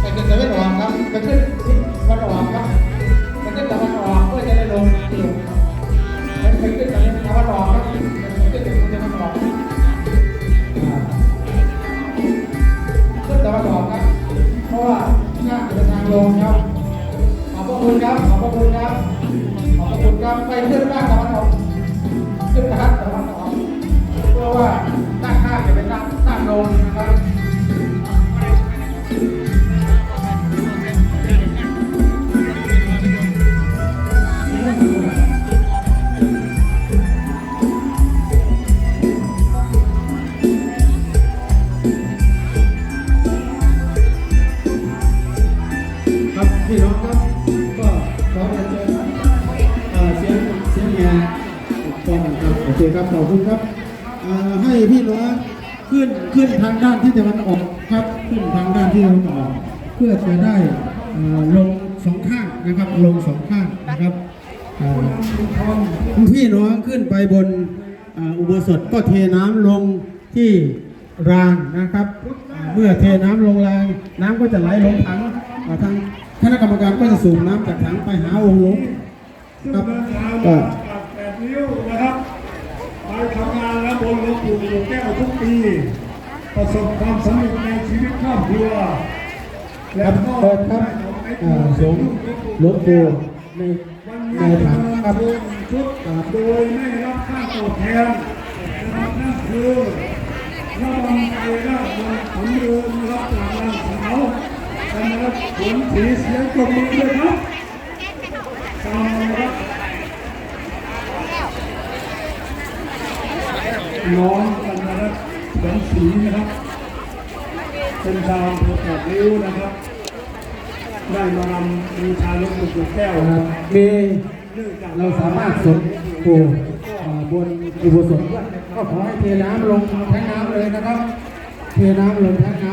ไปขึ้นตะวันออกครับไปขึ้นตะวันออกครับไปขึ้นตะวันออกเพื่อจะได้ลงมาที่ลงไปขึ้นตะวันออกครับไปขึ้นตะวันออกอ่าขึ้นตะวันออกครับเพราะว่าหน้าเป็นทางลงครับขอบพระคุณครับขอบพระคุณครับขอบพระคุณครับไปขึ้นด้านตะวันออกขึ้นด้านตะวันออกเพื่อว่า ด้านข้างจะเป็นด้านด้านลงนะครับครับพี่น้องครับก็ขอเรียนเชิญเอ่อเสียงเสียงแหนก่อนครับโอเคครับขอบคุณครับเอ่อ ให้พี่น้องขึ้นขึ้นทางด้านที่ตะวันออกครับขึ้นทางด้านที่ตะวันออก เพื่อจะได้ลงสองข้างนะครับลงสองข้างนะครับพี่น้องขึ้นไปบนอุโบสถก็เทน้ำลงที่รางนะครับ เมื่อเทน้ำลงราง น้ำก็จะไหลลงถังทางคณะกรรมการก็จะสูบน้ำจากถังไปหาองค์หลวงครับก็แปดริ้วนะครับ ไปทำงานและบนหลวงปู่หลวงแก้วทุกปี ประสบความสำเร็จในชีวิตครอบครัว และก็เปิดครับสงหลวงปู่ในวันในนี้ถังครับเดินชุดโดยไม่รับค่าตอบแทนนะครับนั่นคือระบำไก่ระบำผลเรือนรับจากนางสาวนะครับผลสีเสียงกลมมือเลยครับตามมานะครับ น้องกันนะครับแสงสีนะครับ เป็นชาวอำเภอแปดริ้วนะครับ ได้มานำบูชาหลวงปู่แก้วนะครับมีเราสามารถสนปูบนอุโบสถก็ขอให้เทน้ำลงแทงน้ำเลยนะครับ เทน้ำลงแทงน้ำ